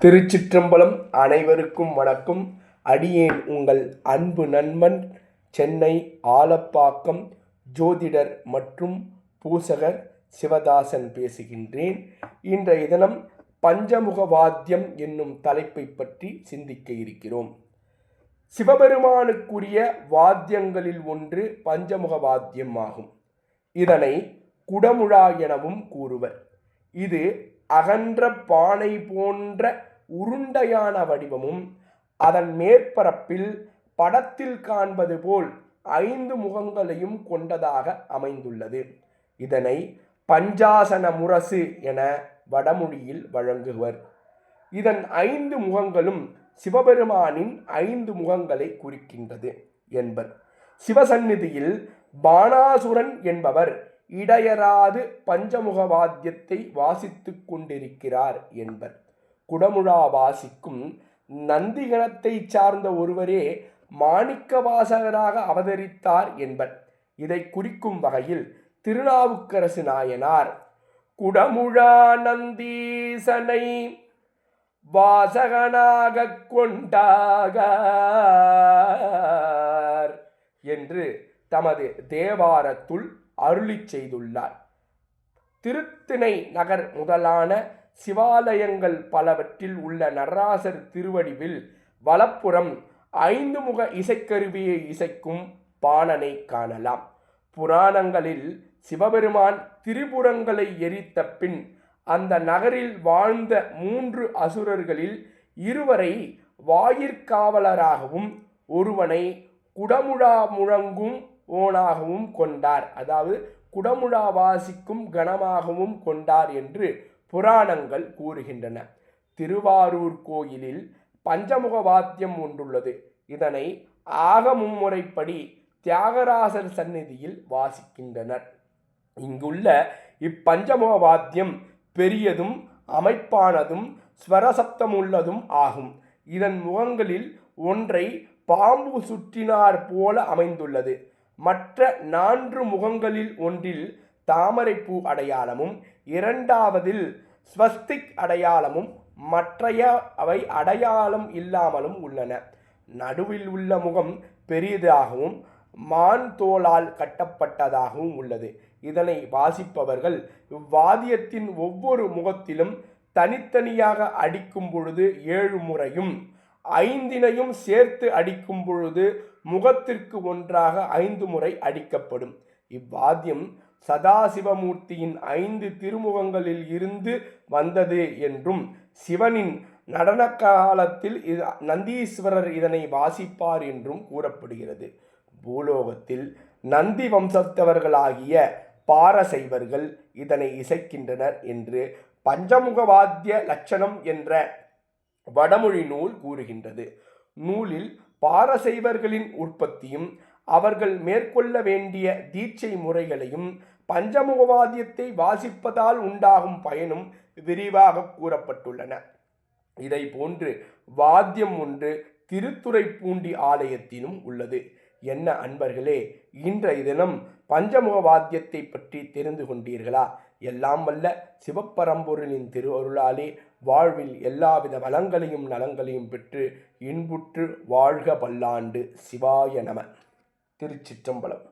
திருச்சிற்றம்பலம் அனைவருக்கும் வணக்கம். அடியேன் உங்கள் அன்பு நண்பன் சென்னை ஆலப்பாக்கம் ஜோதிடர் மற்றும் பூசகர் சிவதாசன் பேசுகின்றேன். இன்றைய தினம் பஞ்சமுக வாத்தியம் என்னும் தலைப்பை பற்றி சிந்திக்க இருக்கிறோம். சிவபெருமானுக்குரிய வாத்தியங்களில் ஒன்று பஞ்சமுக வாத்தியம் ஆகும். இதனை குடமுழா எனவும் கூறுவர். இது அகன்ற பானை போன்ற உருண்டையான வடிவமும் அதன் மேற்பரப்பில் படத்தில் காண்பது போல் ஐந்து முகங்களையும் கொண்டதாக அமைந்துள்ளது. இதனை பஞ்சாசன முரசு என வடமொழியில் வழங்குவர். இதன் ஐந்து முகங்களும் சிவபெருமானின் ஐந்து முகங்களை குறிக்கின்றது என்பர். சிவசந்நிதியில் பானாசுரன் என்பவர் இடையராது பஞ்சமுக வாத்தியத்தை வாசித்து கொண்டிருக்கிறார் என்பர். குடமுழா வாசிக்கும் நந்திகணத்தை சார்ந்த ஒருவரே மாணிக்க வாசகராக அவதரித்தார் என்பர். இதை குறிக்கும் வகையில் திருநாவுக்கரசு நாயனார் குடமுழா நந்தீசனை வாசகனாக கொண்டாக என்று தமது தேவாரத்துள் அருளி செய்துள்ளார். திருத்திணை நகர் முதலான சிவாலயங்கள் பலவற்றில் உள்ள நடராசர் திருவடிவில் வலப்புறம் ஐந்து முக இசைக்கருவியை இசைக்கும் பாணனை காணலாம். புராணங்களில் சிவபெருமான் திரிபுரங்களை எரித்த பின் அந்த நகரில் வாழ்ந்த மூன்று அசுரர்களில் இருவரை வாயிற்காவலராகவும் ஒருவனை குடமுழா முழங்கும் ஓனாகவும் கொண்டார். அதாவது குடமுழா வாசிக்கும் கணமாகவும் கொண்டார் என்று புராணங்கள் கூறுகின்றன. திருவாரூர் கோயிலில் பஞ்சமுக வாத்தியம் ஒன்றுள்ளது. இதனை ஆகமும்முறைப்படி தியாகராசர் சந்நிதியில் வாசிக்கின்றனர். இங்குள்ள இப்பஞ்சமுக வாத்தியம் பெரியதும் அமைப்பானதும் ஸ்வரசப்தமுள்ளதும் ஆகும். இதன் முகங்களில் ஒன்றை பாம்பு சுற்றினார் போல அமைந்துள்ளது. மற்ற நான்கு முகங்களில் ஒன்றில் தாமரைப்பூ அடையாளமும் இரண்டாவதில் ஸ்வஸ்திக் அடையாளமும் மற்றைய அவை அடையாளம் இல்லாமலும் உள்ளன. நடுவில் உள்ள முகம் பெரியதாகவும் மான் தோளால் கட்டப்பட்டதாகவும் உள்ளது. இதனை வாசிப்பவர்கள் இவ்வாதியத்தின் ஒவ்வொரு முகத்திலும் தனித்தனியாக அடிக்கும் பொழுது ஏழு முறையும் ஐந்தினையும் சேர்த்து அடிக்கும் பொழுது முகத்திற்கு ஒன்றாக ஐந்து முறை அடிக்கப்படும். இவ்வாத்தியம் சதாசிவமூர்த்தியின் ஐந்து திருமுகங்களில் இருந்து வந்தது என்றும் சிவனின் நடன காலத்தில் இது நந்தீஸ்வரர் இதனை வாசிப்பார் என்றும் கூறப்படுகிறது. பூலோகத்தில் நந்தி வம்சத்தவர்களாகிய பாரசைவர்கள் இதனை இசைக்கின்றனர் என்று பஞ்சமுகவாத்திய லட்சணம் என்ற வடமொழி நூல் கூறுகின்றது. நூலில் பாரசைவர்களின் உற்பத்தியும் அவர்கள் மேற்கொள்ள வேண்டிய தீட்சை முறைகளையும் பஞ்சமுகவாதியத்தை வாசிப்பதால் உண்டாகும் பயனும் விரிவாக கூறப்பட்டுள்ளன. இதை போன்று வாத்தியம் ஒன்று திருத்துறைப்பூண்டி ஆலயத்திலும் உள்ளது. என்ன அன்பர்களே இன்றைய தினம் பஞ்சமுக வாத்தியத்தை பற்றி தெரிந்து கொண்டீர்களா? எல்லாம் வல்ல சிவப்பரம்பொருளின் திருவருளாலே வாழ்வில் எல்லாவித வளங்களையும் நலங்களையும் பெற்று இன்புற்று வாழ்க பல்லாண்டு சிவாய நம. திருச்சிற்றம்பலம்.